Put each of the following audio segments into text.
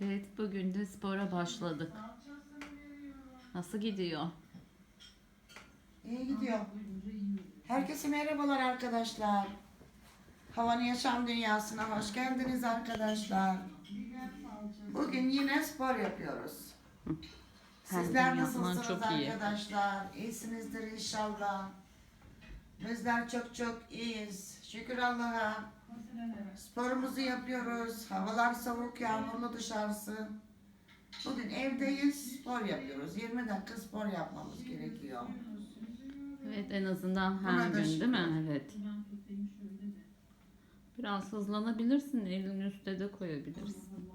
Evet, bugün de spora başladık. Nasıl gidiyor? İyi gidiyor. Herkese merhabalar arkadaşlar. Havanın Yaşam Dünyası'na hoş geldiniz arkadaşlar. Bugün yine spor yapıyoruz. Sizler nasılsınız arkadaşlar? İyisinizdir inşallah. Bizler çok çok iyiyiz. Şükür Allah'a. Sporumuzu yapıyoruz. Havalar soğuk, yağmurlu dışarısı. Bugün evdeyiz, spor yapıyoruz. 20 dakika spor yapmamız gerekiyor. Evet, en azından Buna her da gün değil mi? Evet. Biraz hızlanabilirsin, elini üstte de koyabilirsin.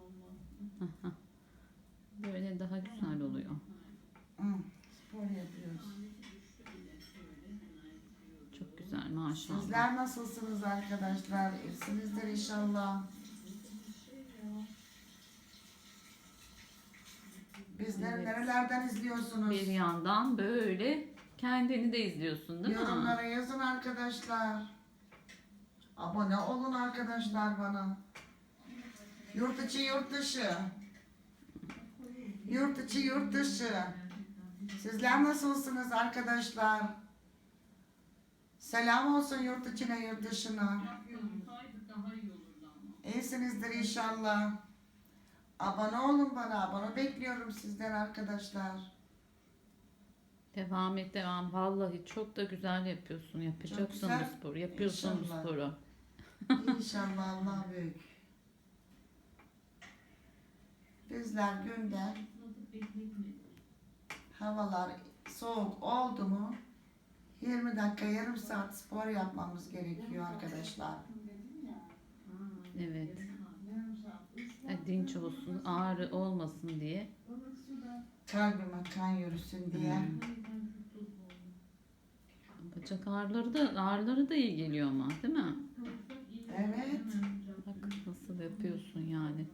Böyle daha güzel oluyor. Hı, spor yapıyoruz. Çok güzel maşallah. Sizler nasılsınız arkadaşlar? İyisinizdir inşallah. Bizleri Evet. nerelerden izliyorsunuz? Bir yandan böyle kendini de izliyorsun değil mi? Yorumlara yazın arkadaşlar. Abone olun arkadaşlar bana. Yurt içi yurt dışı. Yurt içi yurt dışı. Sizler nasılsınız arkadaşlar? Selam olsun yurt içine yurt dışına. İyisinizdir inşallah. Abone olun bana. Abone bekliyorum sizden arkadaşlar. Devam et devam. Vallahi çok da güzel yapıyorsun. Yapacaksın güzel. bu sporu. Yapıyorsun bu İnşallah. sporu. İnşallah Allah büyük. Bizler günde havalar soğuk oldu mu 20 dakika yarım saat spor yapmamız gerekiyor arkadaşlar. Evet. E, dinç olsun, ağrı olmasın diye. Kalbime kan yürüsün diye. Bacak ağrıları da ağrıları da iyi geliyor ama değil mi? Evet. Bak nasıl yapıyorsun yani.